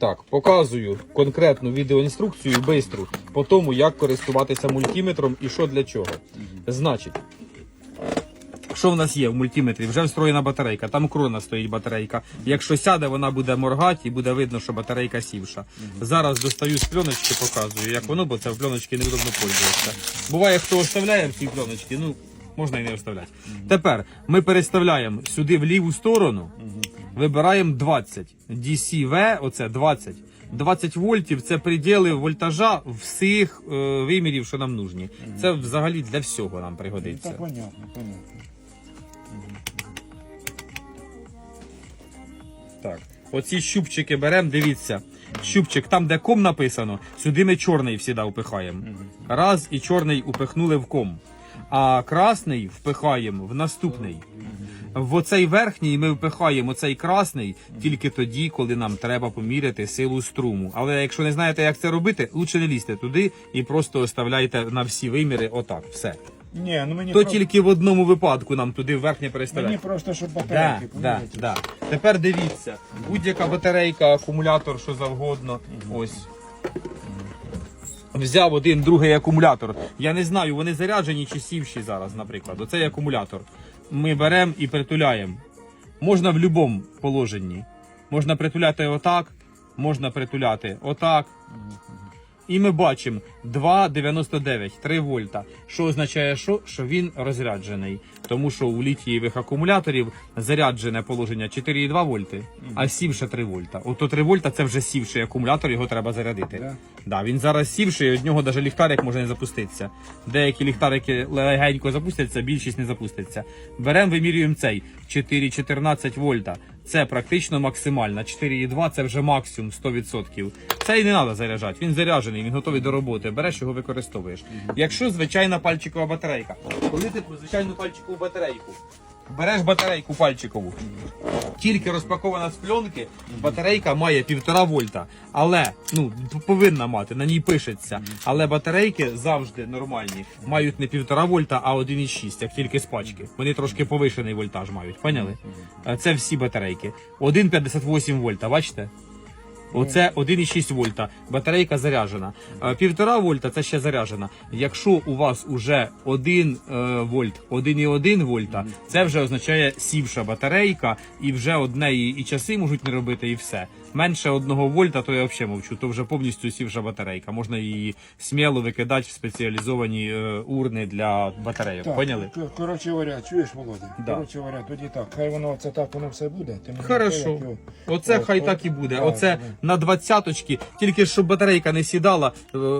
Так, показую конкретну відеоінструкцію бистру по тому, як користуватися мультиметром і що для чого. Значить, що в нас є в мультиметрі? Вже встроєна батарейка, там крона стоїть батарейка. Якщо сяде, вона буде моргати і буде видно, що батарейка сівша. Зараз достаю з пленочки, показую, як воно, бо це в пленочці невдобно пользуватися. Буває, хто оставляє в цій пленочці, ну можна і не оставляти. Тепер ми переставляємо сюди в ліву сторону, вибираємо 20. DCV, оце 20. 20 вольтів це приділи вольтажа всіх е, вимірів, що нам нужні. Це взагалі для всього нам пригодиться. Це понятно, понятно. Так. Оці щупчики беремо, дивіться. Щупчик, там, де ком написано, сюди ми чорний всіда впихаємо. Раз і чорний упихнули в ком. А красний впихаємо в наступний. В оцей верхній ми впихаємо цей красний тільки тоді, коли нам треба поміряти силу струму. Але якщо не знаєте, як це робити, лучше не лізьте туди і просто оставляйте на всі виміри отак. Все. Ні, ну мені, То про- тільки в одному випадку нам туди верхнє переставляти. мені просто, щоб батарейки да, поміряти. да. Тепер дивіться, будь-яка батарейка, акумулятор, що завгодно. Ось. Взяв один другий акумулятор. Я не знаю, вони заряджені чи сівші зараз, наприклад. Оцей акумулятор. Ми беремо і притуляємо. Можна в будь-якому положенні. Можна притуляти отак, можна притуляти отак. І ми бачимо 2,99, 3 вольта. Що означає, що? що він розряджений. Тому що у літієвих акумуляторів заряджене положення 4,2 вольти, а сівше 3 вольта. Ото 3 вольта це вже сівший акумулятор, його треба зарядити. Да? Да, він зараз сівший, від нього навіть ліхтарик може не запуститися. Деякі ліхтарики легенько запустяться, більшість не запуститься. Беремо, вимірюємо цей 4,14 вольта. Це практично максимально. 4,2 це вже максимум 100%. Цей не треба заряджати. Він заряджений, він готовий до роботи. Береш його використовуєш. Якщо звичайна пальчикова батарейка, коли ти звичайну пальчикову батарейку. Береш батарейку пальчикову, тільки розпакована з пленки, батарейка має півтора вольта. Але ну повинна мати, на ній пишеться. Але батарейки завжди нормальні, мають не півтора вольта, а 1,6, як тільки з пачки. Вони трошки повишений вольтаж мають, поняли? Е, Це всі батарейки. 1,58 вольта, бачите? Оце 1,6 вольта. Батарейка заряджена. Е, Півтора вольта це ще заряджена. Якщо у вас уже 1 е, вольт, 1,1 вольта, це вже означає сівша батарейка, і вже одне і часи можуть не робити, і все. Менше 1 вольта, то я взагалі мовчу. То вже повністю сівша батарейка. Можна її сміло викидати в спеціалізовані е, урни для батарейок. Так, Поняли? Коротше говоря, чуєш, Володя? Да. Коротше говоря, тоді так. Хай воно це так, воно все буде. Ти мені Хорошо. те, Оце О, хай о, так і буде. да, Оце да. на двадцяточки. Тільки щоб батарейка не сідала, е,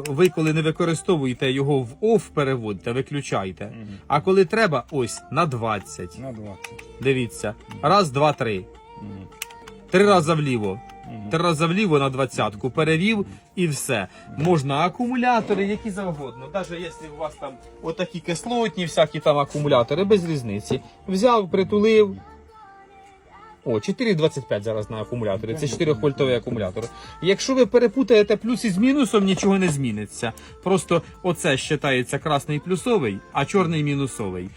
ви коли не використовуєте його в оф переводите, виключайте. А коли треба, ось на 20. На 20. Дивіться. Раз, два, три. Три рази вліво. Три рази вліво на двадцятку. Перевів і все. Можна акумулятори, які завгодно. Навіть якщо у вас там отакі кислотні, всякі там акумулятори, без різниці. Взяв, притулив. О, 4,25 зараз на акумуляторі. Це 4-вольтовий акумулятор. Якщо ви перепутаєте плюс із мінусом, нічого не зміниться. Просто оце вважається красний плюсовий, а чорний мінусовий.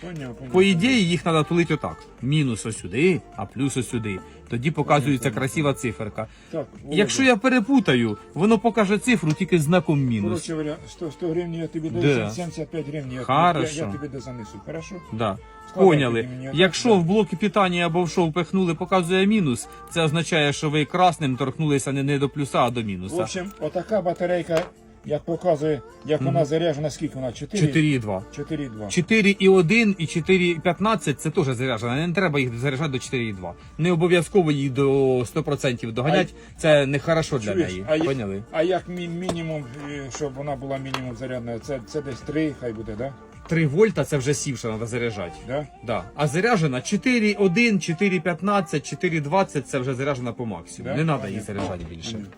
По ідеї їх треба тулити отак. Мінус сюди, а плюс сюди. Тоді показується красива циферка. Так, Володя, Якщо я перепутаю, воно покаже цифру тільки з знаком мінус. Коротше говоря, 100, 100 гривень я тобі Да. даю, 75 гривень я, я, Хорошо. я тобі дозанесу. Хорошо? Да. Поняли. Якщо да. в блокі питання або в шов впихнули, показує мінус, це означає, що ви красним торкнулися не, не до плюса, а до В мінуса. общем, отака батарейка, як показує, як вона заряджена, скільки вона? 4? 4,2. 4,2. 4,1 і 4,15 це теж заряджено. Не треба їх заряджати до 4,2. Не обов'язково їх до 100% доганять. Це не хорошо для Чуєш, неї. а, я- Поняли? а як мі- мінімум, е, щоб вона була мінімум зарядна, це, це десь 3, хай буде, да? 3 вольта це вже сівша, треба заряджати. Да? Да. А заряджена 4,1, 4,15, 4,20 це вже заряджена по максимуму. Да? Не треба її Понятно. заряджати більше. Понятно.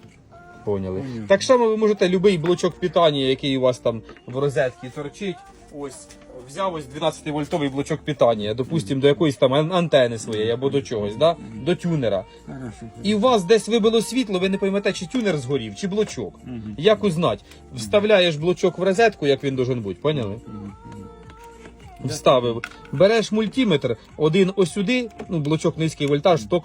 Поняли. Понятно. Так само ви можете будь-який блочок питання, який у вас там в розетці торчить. Ось взяв ось 12 вольтовий блочок питання, допустимо, до якоїсь там антени своєї або до чогось, да? до тюнера. І у вас десь вибило світло, ви не поймете, чи тюнер згорів, чи блочок. Як узнать? Вставляєш блочок в розетку, як він должен бути, поняли? Вставив. Береш мультиметр, один ось сюди, ну блочок низький вольтаж, током